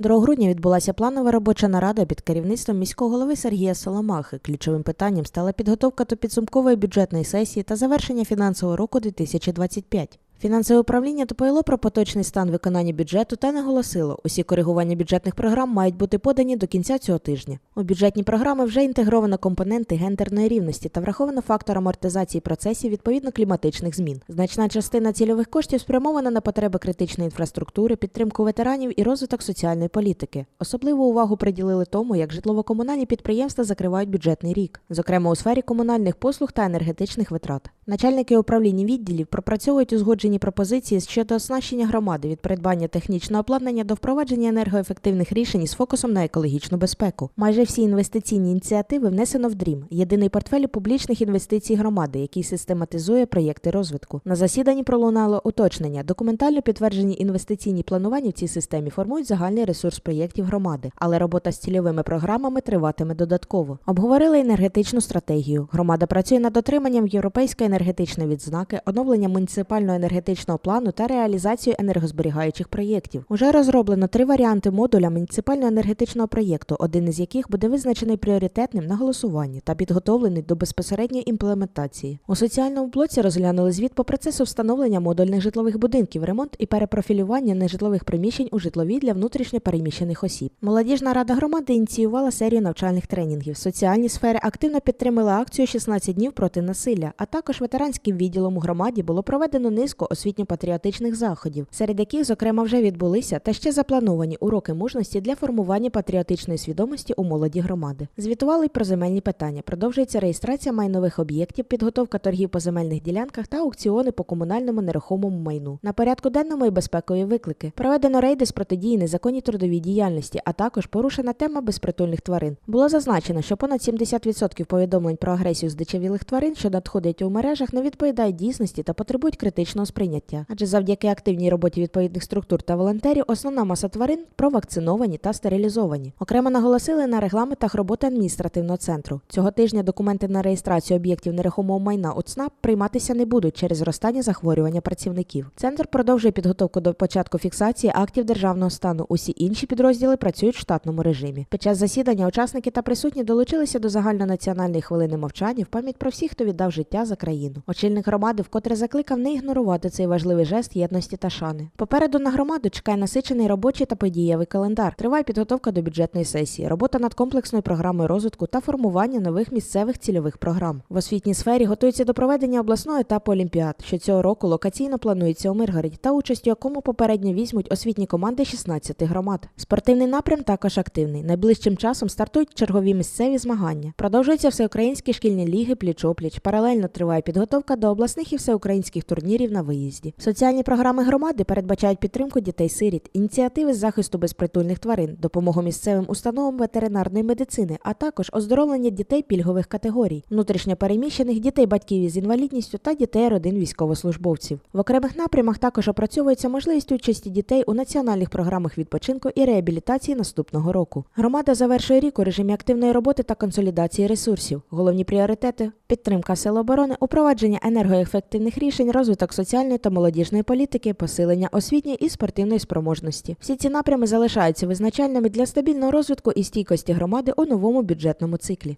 2 грудня відбулася планова робоча нарада під керівництвом міського голови Сергія Соломахи. Ключовим питанням стала підготовка до підсумкової бюджетної сесії та завершення фінансового року 2025. Фінансове управління доповіло про поточний стан виконання бюджету та наголосило, усі коригування бюджетних програм мають бути подані до кінця цього тижня. У бюджетні програми вже інтегровано компоненти гендерної рівності та враховано фактор амортизації процесів відповідно кліматичних змін. Значна частина цільових коштів спрямована на потреби критичної інфраструктури, підтримку ветеранів і розвиток соціальної політики. Особливу увагу приділили тому, як житлово-комунальні підприємства закривають бюджетний рік, зокрема у сфері комунальних послуг та енергетичних витрат. Начальники управління відділів пропрацьовують узгоджені пропозиції щодо оснащення громади від придбання технічного обладнання до впровадження енергоефективних рішень з фокусом на екологічну безпеку. Майже всі інвестиційні ініціативи внесено в дрім єдиний портфель публічних інвестицій громади, який систематизує проєкти розвитку. На засіданні пролунало уточнення. Документально підтверджені інвестиційні планування в цій системі формують загальний ресурс проєктів громади, але робота з цільовими програмами триватиме додатково. Обговорили енергетичну стратегію. Громада працює над отриманням європейської енергетичної відзнаки, оновленням муніципального енергетичного плану та реалізацією енергозберігаючих проєктів. Уже розроблено три варіанти модуля муніципального енергетичного проєкту, один із яких буде визначений пріоритетним на голосуванні та підготовлений до безпосередньої імплементації. У соціальному блоці розглянули звіт по процесу встановлення модульних житлових будинків, ремонт і перепрофілювання нежитлових приміщень у житлові для внутрішньо переміщених осіб. Молодіжна рада громади ініціювала серію навчальних тренінгів. Соціальні сфери активно підтримали акцію «16 днів проти насилля, а також ветеранським відділом у громаді було проведено низку освітньо-патріотичних заходів, серед яких, зокрема, вже відбулися та ще заплановані уроки мужності для формування патріотичної свідомості у молоді громади. Звітували й про земельні питання. Продовжується реєстрація майнових об'єктів, підготовка торгів по земельних ділянках та аукціони по комунальному нерухомому майну. На порядку денному і безпекові виклики. Проведено рейди з протидії незаконній трудовій діяльності, а також порушена тема безпритульних тварин. Було зазначено, що понад 70% повідомлень про агресію здичавілих тварин, що надходять у мережах, не відповідають дійсності та потребують критичного сприйняття. Адже завдяки активній роботі відповідних структур та волонтерів основна маса тварин провакциновані та стерилізовані. Окремо наголосили на регламентах роботи адміністративного центру. Цього тижня документи на реєстрацію об'єктів нерухомого майна у ЦНАП прийматися не будуть через зростання захворювання працівників. Центр продовжує підготовку до початку фіксації актів державного стану. Усі інші підрозділи працюють в штатному режимі. Під час засідання учасники та присутні долучилися до загальнонаціональної хвилини мовчання в пам'ять про всіх, хто віддав життя за країну. Очільник громади вкотре закликав не ігнорувати цей важливий жест єдності та шани. Попереду на громаду чекає насичений робочий та подієвий календар. Триває підготовка до бюджетної сесії, робота над комплексною програмою розвитку та формування нових місцевих цільових програм. В освітній сфері готується до проведення обласного етапу олімпіад, що цього року локаційно планується у Миргороді, та участь у якому попередньо візьмуть освітні команди 16 громад. Спортивний напрям також активний. Найближчим часом стартують чергові місцеві змагання. Продовжуються всеукраїнські шкільні ліги пліч-опліч. Паралельно триває підготовка до обласних і всеукраїнських турнірів на виїзді. Соціальні програми громади передбачають підтримку дітей-сиріт, ініціативи з захисту безпритульних тварин, допомогу місцевим установам ветеринарної медицини, а також оздоровлення дітей пільгових категорій, внутрішньо переміщених дітей батьків із інвалідністю та дітей родин військовослужбовців. В окремих напрямах також опрацьовується можливість участі дітей у національних програмах відпочинку і реабілітації наступного року. Громада завершує рік у режимі активної роботи та консолідації ресурсів. Головні пріоритети підтримка сил оборони, упровадження енергоефективних рішень, розвиток соціальної та молодіжної політики, посилення освітньої і спортивної спроможності. Всі ці напрями залишаються визначальними для стабільного розвитку і стійкості громади у новому бюджетному циклі.